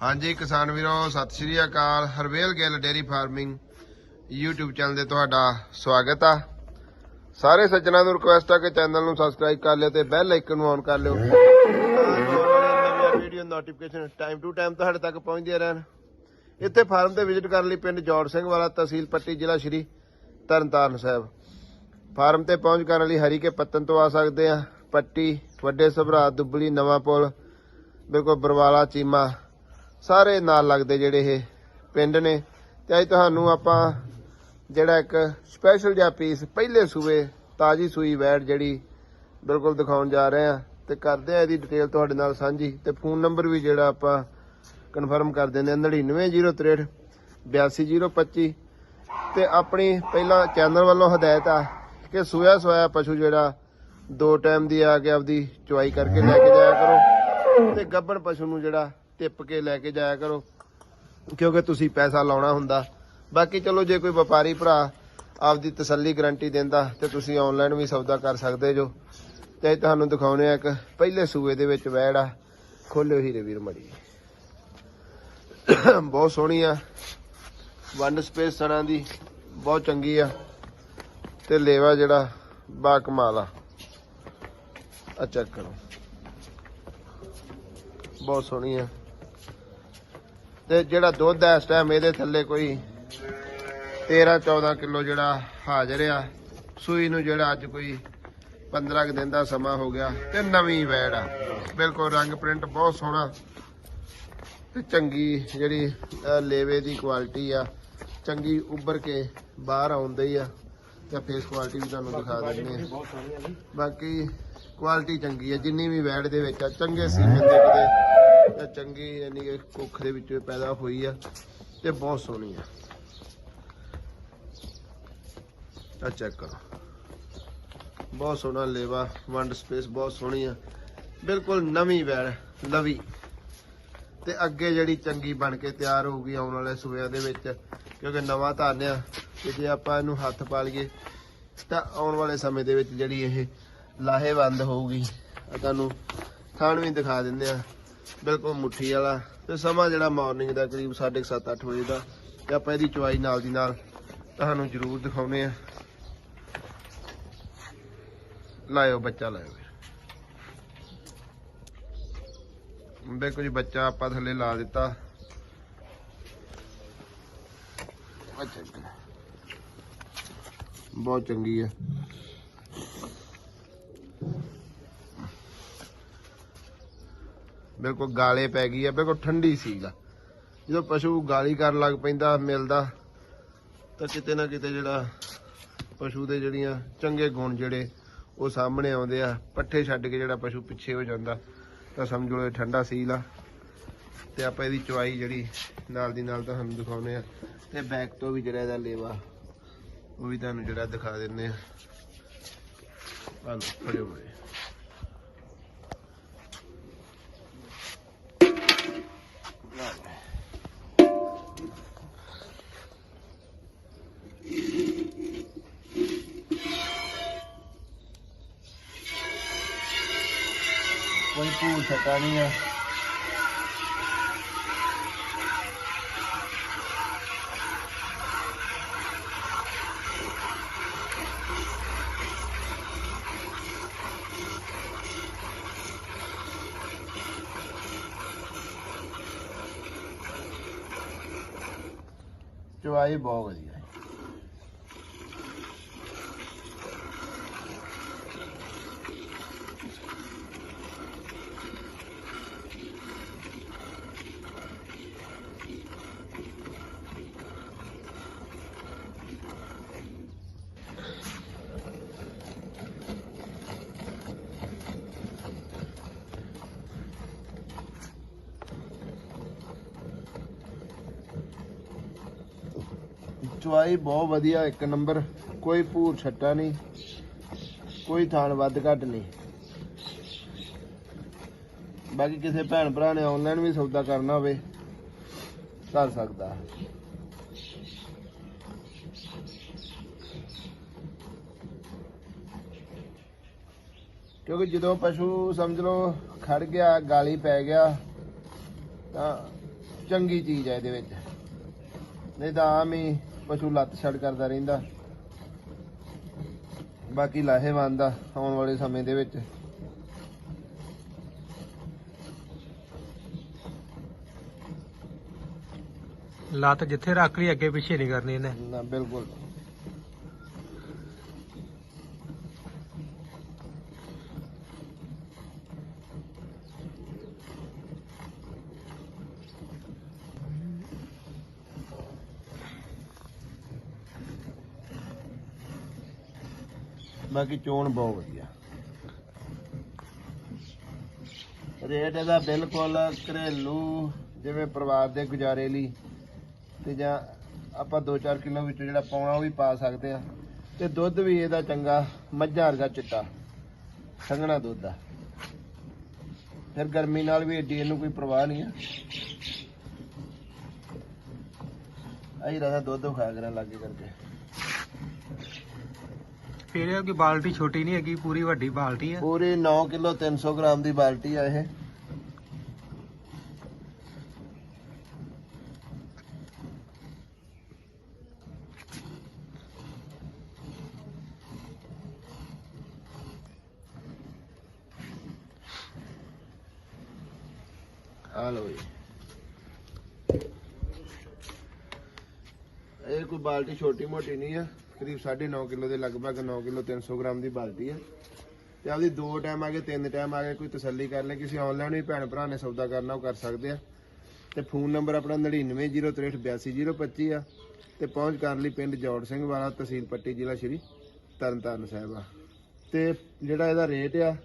ਹਾਂਜੀ, ਕਿਸਾਨ ਵੀਰੋ, Sat Sri Akal. Harvel Gill dairy farming YouTube channel ਤੇ ਤੁਹਾਡਾ ਸਵਾਗਤ ਆ। ਸਾਰੇ ਸੱਜਣਾਂ ਨੂੰ ਰਿਕੁਐਸਟ ਆ ਕਿ ਚੈਨਲ ਨੂੰ ਸਬਸਕ੍ਰਾਈਬ ਕਰ ਲਿਓ ਤੇ ਬੈਲ ਆਈਕਨ ਨੂੰ ਔਨ ਕਰ ਲਿਓ। Video notification time to time ਤੁਹਾਡੇ ਤੱਕ ਪਹੁੰਚਦੀਆਂ ਰਹਿਣ। ਇੱਥੇ ਫਾਰਮ ਤੇ ਵਿਜ਼ਿਟ ਕਰਨ ਲਈ ਪਿੰਡ ਜੋੜ ਸਿੰਘ ਵਾਲਾ, ਤਹਿਸੀਲ ਪੱਟੀ, ਜ਼ਿਲ੍ਹਾ ਸ਼੍ਰੀ ਤਰਨਤਾਰਨ ਸਾਹਿਬ। ਫਾਰਮ ਤੇ ਪਹੁੰਚ ਕਰਨ ਲਈ ਹਰੀ ਕੇ ਪੱਤਨ ਤੋਂ ਆ ਸਕਦੇ ਆ। ਪੱਟੀ, ਵੱਡੇ ਸਭਰਾ, ਦੁੱਬਲੀ ਨਵਾਂ ਪੁਲ ਬਿਲਕੁਲ ਬਰਵਾਲਾ, ਚੀਮਾ ਸਾਰੇ ਨਾਲ ਲੱਗਦੇ ਜਿਹੜੇ ਇਹ ਪਿੰਡ ਨੇ। ਤੇ ਅੱਜ ਤੁਹਾਨੂੰ ਆਪਾਂ ਜਿਹੜਾ ਇੱਕ ਸਪੈਸ਼ਲ ਜਿਹਾ ਪੀਸ ਪਹਿਲੇ ਸੂਏ, ਤਾਜੀ ਸੂਈ ਵੈੜ ਜਿਹੜੀ ਬਿਲਕੁਲ ਦਿਖਾਉਣ ਜਾ ਰਹੇ ਆ ਤੇ ਕਰਦੇ ਆ ਇਹਦੀ ਡਿਟੇਲ ਤੁਹਾਡੇ ਨਾਲ ਸਾਂਝੀ। ਤੇ ਫੋਨ ਨੰਬਰ ਵੀ ਜਿਹੜਾ ਆਪਾਂ ਕਨਫਰਮ ਕਰ ਦਿੰਦੇ ਆ 99063 82025 ਤੇ ਆਪਣੀ ਪਹਿਲਾਂ ਚੈਨਲ ਵੱਲੋਂ ਹਦਾਇਤ ਆ ਕਿ ਸੂਇਆ ਸੋਇਆ ਪਸ਼ੂ ਜਿਹੜਾ ਦੋ ਟਾਈਮ ਦੀ ਆ ਕੇ ਆਪਦੀ ਚੁਆਈ ਕਰਕੇ ਲੈ ਕੇ ਜਾਇਆ ਕਰੋ। ਤੇ ਗੱਬਣ ਪਸ਼ੂ ਨੂੰ ਜਿਹੜਾ ਟਿੱਪ ਕੇ ਲੈ ਕੇ ਜਾਇਆ ਕਰੋ, ਕਿਉਂਕਿ ਤੁਸੀਂ ਪੈਸਾ ਲਾਉਣਾ ਹੁੰਦਾ। ਬਾਕੀ ਚਲੋ, ਜੇ ਕੋਈ ਵਪਾਰੀ ਭਰਾ ਆਪਦੀ ਤਸੱਲੀ ਗਾਰੰਟੀ ਦਿੰਦਾ, ਤੇ ਤੁਸੀਂ ਆਨਲਾਈਨ ਵੀ ਸੌਦਾ ਕਰ ਸਕਦੇ ਜੋ। ਤੇ ਤੁਹਾਨੂੰ ਦਿਖਾਉਣੇ ਆ ਇੱਕ, ਪਹਿਲੇ ਸੂਏ ਦੇ ਵਿੱਚ ਵੈੜ ਆ। ਖੋਲਿਓ ਹੀਰੇ ਵੀਰ ਮੜੀ ਬਹੁਤ ਸੋਹਣੀ ਆ। ਵਨ ਸਪੇਸ ਸਣਾ ਦੀ, ਬਹੁਤ ਚੰਗੀ ਆ। ਤੇ ਲੇਵਾ ਜਿਹੜਾ, ਬਾ ਕਮਾਲ ਆ। ਆ ਚੈੱਕ ਕਰੋ। ਬਹੁਤ ਸੋਹਣੀ ਆ। ਤੇ ਜਿਹੜਾ ਦੁੱਧ ਹੈ ਇਸ ਟਾਈਮ ਇਹਦੇ ਥੱਲੇ ਕੋਈ 13 14 ਕਿਲੋ ਜਿਹੜਾ ਹਾਜ਼ਰ ਆ। ਸੂਈ ਨੂੰ ਜਿਹੜਾ ਅੱਜ ਕੋਈ 15 ਕੁ ਦਿਨ ਦਾ ਸਮਾਂ ਹੋ ਗਿਆ ਤੇ ਨਵੀਂ ਵੈੜ ਆ। ਬਿਲਕੁਲ ਰੰਗ ਪ੍ਰਿੰਟ ਬਹੁਤ ਸੋਹਣਾ ਤੇ ਚੰਗੀ ਜਿਹੜੀ ਲੇਵੇ ਦੀ ਕੁਆਲਿਟੀ ਆ। ਚੰਗੀ ਉੱਭਰ ਕੇ ਬਾਹਰ ਆਉਂਦੀ ਆ। ਤੇ ਫੇਸ ਕੁਆਲਿਟੀ ਵੀ ਤੁਹਾਨੂੰ ਦਿਖਾ ਦਿੰਦੇ ਆ। ਬਾਕੀ ਕੁਆਲਿਟੀ ਚੰਗੀ ਆ, ਜਿੰਨੀ ਵੀ ਵੈੜ ਦੇ ਵਿੱਚ ਆ, ਚੰਗੇ ਸੀਮਨ ਦੇ ਕਿਤੇ ਤੇ ਚੰਗੀ ਯਾਨੀ ਕਿ ਕੁੱਖ ਦੇ ਵਿੱਚ ਪੈਦਾ ਹੋਈ ਆ ਤੇ ਬਹੁਤ ਸੋਹਣੀ ਆ। ਆ ਚੈੱਕ ਕਰੋ। ਬਹੁਤ ਸੋਹਣਾ ਲੇਵਾ, ਵੰਡ ਸਪੇਸ ਬਹੁਤ ਸੋਹਣੀ ਆ। ਬਿਲਕੁਲ ਨਵੀਂ ਵੈੜ ਲਵੀ ਤੇ ਅੱਗੇ ਜਿਹੜੀ ਚੰਗੀ ਬਣ ਕੇ ਤਿਆਰ ਹੋਊਗੀ ਆਉਣ ਵਾਲੇ ਸੂਬਿਆਂ ਦੇ ਵਿੱਚ, ਕਿਉਂਕਿ ਨਵਾਂ ਧਾਨਿਆ ਤੇ ਜੇ ਆਪਾਂ ਇਹਨੂੰ ਹੱਥ ਪਾ ਲਈਏ ਤਾਂ ਆਉਣ ਵਾਲੇ ਸਮੇਂ ਦੇ ਵਿੱਚ ਜਿਹੜੀ ਇਹ ਲਾਹੇਵੰਦ ਹੋਊਗੀ ਆ ਤੁਹਾਨੂੰ ਥਾਣ ਵੀ ਦਿਖਾ ਦਿੰਦੇ ਆ। ਬਿਲਕੁਲ ਮੁੱਠੀ ਵਾਲਾ। ਤੇ ਸਮਾਂ ਜਿਹੜਾ ਮਾਰਨਿੰਗ ਦਾ ਕਰੀਬ 7:30 ਵਜੇ ਦਾ। ਤੇ ਆਪਾਂ ਇਹਦੀ ਚੁਆਈ ਨਾਲ ਦੀ ਨਾਲ ਤੁਹਾਨੂੰ ਜ਼ਰੂਰ ਦਿਖਾਉਨੇ ਆ ਲਾਇਓ ਬੱਚਾ, ਲਾਇਓ ਦੇਖੋ ਜੀ, ਬੱਚਾ ਆਪਾਂ ਥੱਲੇ ਲਾ ਦਿੱਤਾ। ਬਹੁਤ ਚੰਗੀ ਹੈ। ਬਿਲਕੁਲ ਗਾਲੇ ਪੈ ਗਈ ਆ ਬਿਲਕੁਲ ਠੰਡੀ ਸੀਗਾ। ਜਦੋਂ ਪਸ਼ੂ ਗਾਲੀ ਕਰਨ ਲੱਗ ਪੈਂਦਾ, ਮਿਲਦਾ, ਤਾਂ ਕਿਤੇ ਨਾ ਕਿਤੇ ਜਿਹੜਾ ਪਸ਼ੂ ਦੇ ਜਿਹੜੀਆਂ ਚੰਗੇ ਗੁਣ ਜਿਹੜੇ, ਉਹ ਸਾਹਮਣੇ ਆਉਂਦੇ ਆ, ਪੱਠੇ ਛੱਡ ਕੇ ਜਿਹੜਾ ਪਸ਼ੂ ਪਿੱਛੇ ਹੋ ਜਾਂਦਾ, ਤਾਂ ਸਮਝ ਲਓ ਇਹ ਠੰਡਾ ਸੀਲ ਆ। ਤੇ ਆਪਾਂ ਇਹਦੀ ਚੁਆਈ ਜਿਹੜੀ, ਨਾਲ ਦੀ ਨਾਲ ਤੁਹਾਨੂੰ ਦਿਖਾਉਨੇ ਆ। ਤੇ ਬੈਕ ਤੋਂ ਵੀ ਜਿਹੜਾ ਇਹਦਾ ਲੇਵਾ, ਉਹ ਵੀ ਤੁਹਾਨੂੰ ਜਿਹੜਾ ਦਿਖਾ ਦਿੰਨੇ ਆ। ਆ ਲਓ, ਫੜਿਓ ਮੇਰੇ ਕੋਈ ਭੂਲ ਛੱਟਾ ਨਹੀਂ ਆ ਚੁਆਈ ਬਹੁਤ ਵਧੀਆ, ਇੱਕ ਨੰਬਰ। ਕੋਈ ਭੂਰ ਛੱਟਾ ਨਹੀਂ, ਕੋਈ ਥਾਣ ਵੱਧ ਘੱਟ ਨਹੀਂ। ਬਾਕੀ ਕਿਸੇ ਭੈਣ ਭਰਾ ਨੇ ਆਨਲਾਈਨ ਵੀ ਸੌਦਾ ਕਰਨਾ ਹੋਵੇ, ਕਰ ਸਕਦਾ। ਕਿਉਂਕਿ ਜਦੋਂ ਪਸ਼ੂ, ਸਮਝ ਲਓ, ਖੜ ਗਿਆ, ਗਾਲੀ ਪੈ ਗਿਆ, ਤਾਂ ਚੰਗੀ ਚੀਜ਼ ਹੈ ਇਹਦੇ ਵਿੱਚ। ਨਹੀਂ ਤਾਂ ਆਮ ਹੀ ਪਸ਼ੂ ਲੱਤ ਛੜ ਕਰਦਾ ਰਹਿੰਦਾ। ਬਾਕੀ ਲਾਹੇਵੰਦ ਆ ਆਉਣ ਵਾਲੇ ਸਮੇਂ ਦੇ ਵਿੱਚ। ਲੱਤ ਜਿੱਥੇ ਰੱਖ ਲਈ ਅੱਗੇ ਪਿੱਛੇ ਨਹੀਂ ਕਰਨੀ ਇਹਨੇ। ਨਾ ਬਿਲਕੁਲ। ਬਾਕੀ ਚੋਣ ਬਹੁਤ ਵਧੀਆ। ਰੇਟ ਇਹਦਾ ਬਿਲਕੁਲ ਘਰੇਲੂ, ਜਿਵੇਂ ਪਰਿਵਾਰ ਦੇ ਗੁਜ਼ਾਰੇ ਲਈ ਤੇ ਜਾਂ ਆਪਾਂ 2-4 ਕਿਲੋ ਵਿੱਚੋਂ ਜਿਹੜਾ ਪਾਉਣਾ ਉਹ ਵੀ ਪਾ ਸਕਦੇ ਆ ਤੇ ਦੁੱਧ ਵੀ ਇਹਦਾ ਚੰਗਾ, ਮੱਝਾਂ ਵਰਗਾ ਚਿੱਟਾ, ਸੰਘਣਾ ਦੁੱਧ ਆ। ਫਿਰ ਗਰਮੀ ਨਾਲ ਵੀ ਏਡੀ ਇਹਨੂੰ ਕੋਈ ਪਰਵਾਹ ਨਹੀਂ ਆ। ਆਈ ਰਹਾ ਦੁੱਧ ਖਾ ਕਰਾਂ ਲਾਗੇ ਕਰਕੇ। ਫਿਰ ਇਹ ਕਿ ਬਾਲਟੀ ਛੋਟੀ ਨਹੀਂ ਹੈਗੀ, ਪੂਰੀ ਵੱਡੀ ਬਾਲਟੀ ਹੈ ਪੂਰੀ 9 ਕਿਲੋ 300 ਗ੍ਰਾਮ ਦੀ ਬਾਲਟੀ ਆ ਇਹ। ਆ ਲਓ ਜੀ। ਇਹ ਕੋਈ ਬਾਲਟੀ ਛੋਟੀ ਮੋਟੀ ਨਹੀਂ ਆ। ਕਰੀਬ 9.5 ਕਿਲੋ ਦੇ ਲਗਭਗ 9 ਕਿਲੋ 300 ਗ੍ਰਾਮ ਦੀ ਬਾਲਟੀ ਆ ਤੇ ਆਪਦੀ ਦੋ ਟਾਈਮ ਆ ਗਏ, ਤਿੰਨ ਟਾਈਮ ਆ ਗਏ, ਕੋਈ ਤਸੱਲੀ ਕਰ ਲੈ, ਕਿਸੇ ਆਨਲਾਈਨ ਵੀ ਭੈਣ ਭਰਾ ਨੇ ਸੌਦਾ ਕਰਨਾ, ਉਹ ਕਰ ਸਕਦੇ ਆ। ਤੇ ਫੋਨ ਨੰਬਰ ਆਪਣਾ 9903828025 ਆ। ਤੇ ਪਹੁੰਚ ਕਰਨ ਲਈ ਪਿੰਡ ਜੋੜ ਸਿੰਘ ਵਾਲਾ, ਤਹਿਸੀਲ ਪੱਟੀ ਜ਼ਿਲ੍ਹਾ ਸ਼੍ਰੀ ਤਰਨਤਾਰਨ ਸਾਹਿਬ ਆ। ਤੇ ਜਿਹੜਾ ਇਹਦਾ ਰੇਟ ਆ